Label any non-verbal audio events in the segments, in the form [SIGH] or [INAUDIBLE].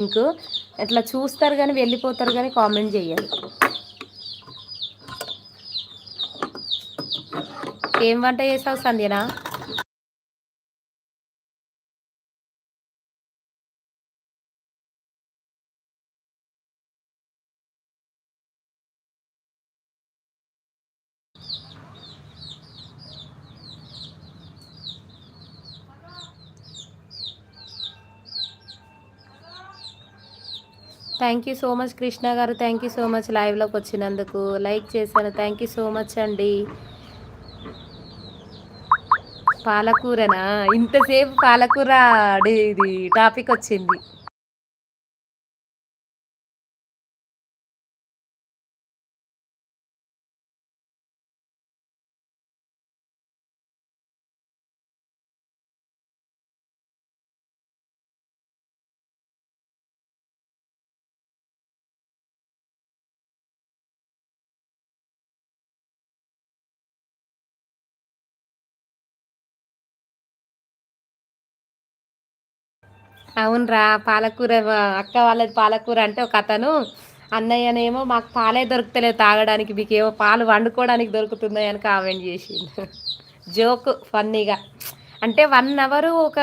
Ink ఇట్లా చూస్తారు కానీ వెళ్ళిపోతారు కానీ కామెంట్ చేయాలి ఏం వంట చేసావు సంధ్యనా? Thank you so much Krishna గారు. థ్యాంక్ యూ సో మచ్ లైవ్లోకి వచ్చినందుకు. లైక్ చేశాను థ్యాంక్ యూ సో మచ్ అండి. పాలకూరనా? ఇంతసేపు పాలకూర ఇది టాపిక్ వచ్చింది. అవునరా పాలకూర అక్క వాళ్ళది పాలకూర అంటే ఒక అతను అన్నయ్యనేమో మాకు పాలే దొరుకుతలేదు తాగడానికి మీకు ఏమో పాలు వండుకోవడానికి దొరుకుతున్నాయి అని కామెంట్ చేసింది జోక్ ఫన్నీగా. అంటే వన్ అవర్ ఒక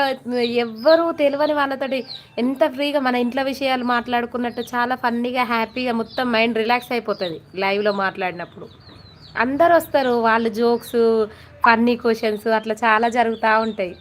ఎవ్వరు తెలియని వాళ్ళతోటి ఎంత ఫ్రీగా మన ఇంట్లో విషయాలు మాట్లాడుకున్నట్టు చాలా ఫన్నీగా హ్యాపీగా మొత్తం మైండ్ రిలాక్స్ అయిపోతుంది లైవ్లో మాట్లాడినప్పుడు. అందరు వస్తారు వాళ్ళు జోక్స్ ఫన్నీ క్వశ్చన్స్ అట్లా చాలా జరుగుతూ ఉంటాయి.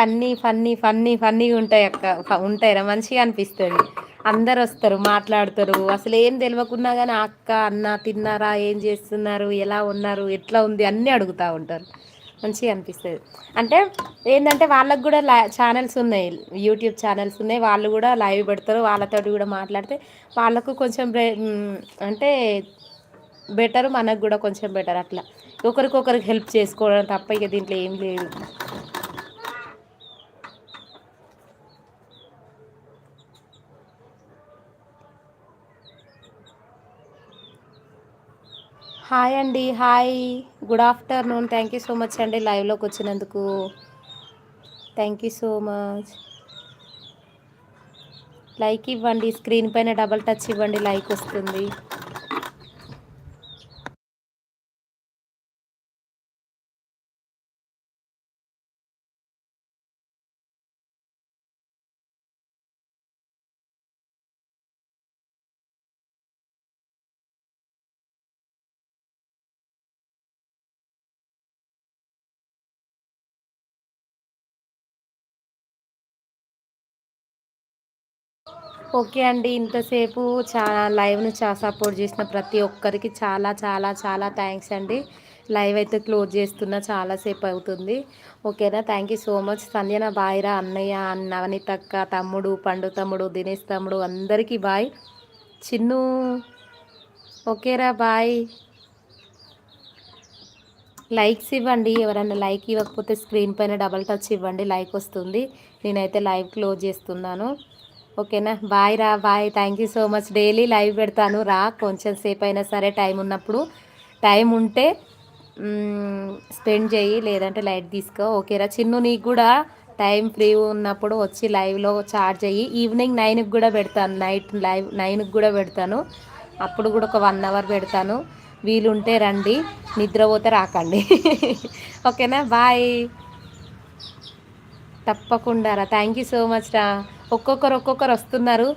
ఫన్నీ ఫన్నీ ఫన్నీ ఫన్నీగా ఉంటాయి అక్క. ఉంటాయిరా మంచిగా అనిపిస్తుంది. అందరు వస్తారు మాట్లాడతారు. అసలు ఏం తెలియకున్నా కానీ అక్క అన్న తిన్నారా ఏం చేస్తున్నారు ఎలా ఉన్నారు ఎట్లా ఉంది అన్నీ అడుగుతూ ఉంటారు. మంచిగా అనిపిస్తుంది. అంటే ఏంటంటే వాళ్ళకు కూడా ఛానల్స్ ఉన్నాయి. యూట్యూబ్ ఛానల్స్ ఉన్నాయి. వాళ్ళు కూడా లైవ్ పెడతారు. వాళ్ళతో కూడా మాట్లాడితే వాళ్ళకు కొంచెం అంటే బెటర్ మనకు కూడా కొంచెం బెటర్ అట్లా. ఒకరికొకరికి హెల్ప్ చేసుకోవడం తప్ప ఇక దీంట్లో ఏం లేదు. హాయ్ అండి hi. Good afternoon. Thank you so much అండి లైవ్లోకి వచ్చినందుకు. Thank you so much. Like ఇవ్వండి స్క్రీన్ పైన డబల్ టచ్ ఇవ్వండి లైక్ వస్తుంది. ఓకే అండి. ఇంతసేపు చాలా లైవ్ను చాలా సపోర్ట్ చేసిన ప్రతి ఒక్కరికి చాలా చాలా చాలా థ్యాంక్స్ అండి. లైవ్ అయితే క్లోజ్ చేస్తున్నా చాలాసేపు అవుతుంది. ఓకేనా? Thank you so much. సంధ్యన బాయ్రా అన్నయ్య నవనీతక్క తమ్ముడు పండు తమ్ముడు దినేష్ తమ్ముడు అందరికీ బాయ్. చిన్ను ఓకేరా బాయ్. లైక్స్ ఇవ్వండి. ఎవరైనా లైక్ ఇవ్వకపోతే స్క్రీన్ పైన డబల్ టచ్ ఇవ్వండి. లైక్ వస్తుంది. నేనైతే లైవ్ క్లోజ్ చేస్తున్నాను. ఓకేనా? బాయ్ రా bye. Thank you so much daily live పెడతాను. రా కొంచెం సేపు అయినా సరే టైం ఉన్నప్పుడు. టైం ఉంటే స్పెండ్ చేయి. లేదంటే లైట్ తీసుకో. ఓకేరా చిన్ను నీకు కూడా టైం ఫ్రీ ఉన్నప్పుడు వచ్చి లైవ్లో చార్జ్ అయ్యి ఈవినింగ్ నైన్కి కూడా పెడతాను. నైట్ లైవ్ నైన్కి కూడా పెడతాను. అప్పుడు కూడా ఒక వన్ అవర్ పెడతాను. వీలుంటే రండి. నిద్రపోతే రాకండి. [LAUGHS] ఓకేనా బాయ్ తప్పకుండా రా. థ్యాంక్ యూ సో మచ్ రా. ఒక్కొక్కరు ఒక్కొక్కరు వస్తున్నారు.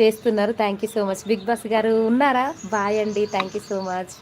చేస్తున్నారు. Thank you so much big boss గారు ఉన్నారా? బాయ్ అండి. Thank you so much